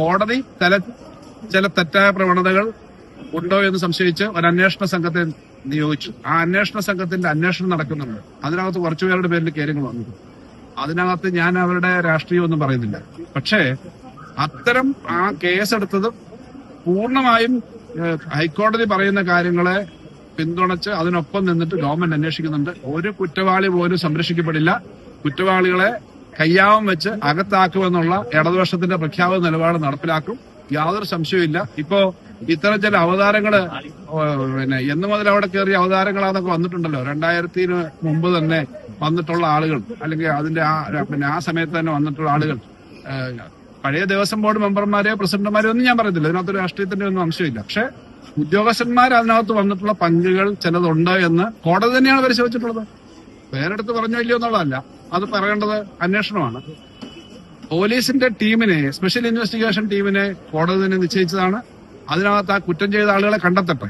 കോടതി ചില ചില തെറ്റായ പ്രവണതകൾ ഉണ്ടോ എന്ന് സംശയിച്ച് ഒരു അന്വേഷണ സംഘത്തെ നിയോഗിച്ചു. ആ അന്വേഷണ സംഘത്തിന്റെ അന്വേഷണം നടക്കുന്നുണ്ട്. അതിനകത്ത് കുറച്ചുപേരുടെ പേരിൽ കാര്യങ്ങൾ വന്നു. അതിനകത്ത് ഞാൻ അവരുടെ രാഷ്ട്രീയമൊന്നും പറയുന്നില്ല. പക്ഷേ അത്തരം ആ കേസെടുത്തത് പൂർണമായും ഹൈക്കോടതി പറയുന്ന കാര്യങ്ങളെ പിന്തുണച്ച് അതിനൊപ്പം നിന്നിട്ട് ഗവൺമെന്റ് അന്വേഷിക്കുന്നുണ്ട്. ഒരു കുറ്റവാളി പോലും സംരക്ഷിക്കപ്പെടില്ല. കുറ്റവാളികളെ കയ്യാവം വെച്ച് അകത്താക്കുമെന്നുള്ള ഇടതുപക്ഷത്തിന്റെ പ്രഖ്യാപന നിലപാട് നടപ്പിലാക്കും. യാതൊരു സംശയവുമില്ല. ഇപ്പോ ഇത്തരം ചില അവതാരങ്ങൾ പിന്നെ എന്ന് മുതൽ അവിടെ കയറിയ അവതാരങ്ങളാന്നൊക്കെ വന്നിട്ടുണ്ടല്ലോ. രണ്ടായിരത്തിന് മുമ്പ് തന്നെ വന്നിട്ടുള്ള ആളുകൾ അല്ലെങ്കിൽ അതിന്റെ ആ പിന്നെ ആ സമയത്ത് തന്നെ വന്നിട്ടുള്ള ആളുകൾ. പഴയ ദേവസ്വം ബോർഡ് മെമ്പർമാരെയോ പ്രസിഡന്റുമാരെയോ ഒന്നും ഞാൻ പറയുന്നില്ല അതിനകത്തൊരു രാഷ്ട്രീയത്തിന്റെ ഒന്നും അംശമില്ല പക്ഷെ ഉദ്യോഗസ്ഥന്മാർ അതിനകത്ത് വന്നിട്ടുള്ള പങ്കുകൾ ചിലതുണ്ട് എന്ന് കോടതി തന്നെയാണ് പരിശോധിച്ചിട്ടുള്ളത്. വേറെടുത്ത് പറഞ്ഞോ ഇല്ലയോ എന്നുള്ളതല്ല. അത് പറയേണ്ടത് അന്വേഷണമാണ്. പോലീസിന്റെ ടീമിനെ സ്പെഷ്യൽ ഇൻവെസ്റ്റിഗേഷൻ ടീമിനെ കോടതി തന്നെ നിശ്ചയിച്ചതാണ്. അതിനകത്ത് ആ കുറ്റം ചെയ്ത ആളുകളെ കണ്ടെത്തട്ടെ.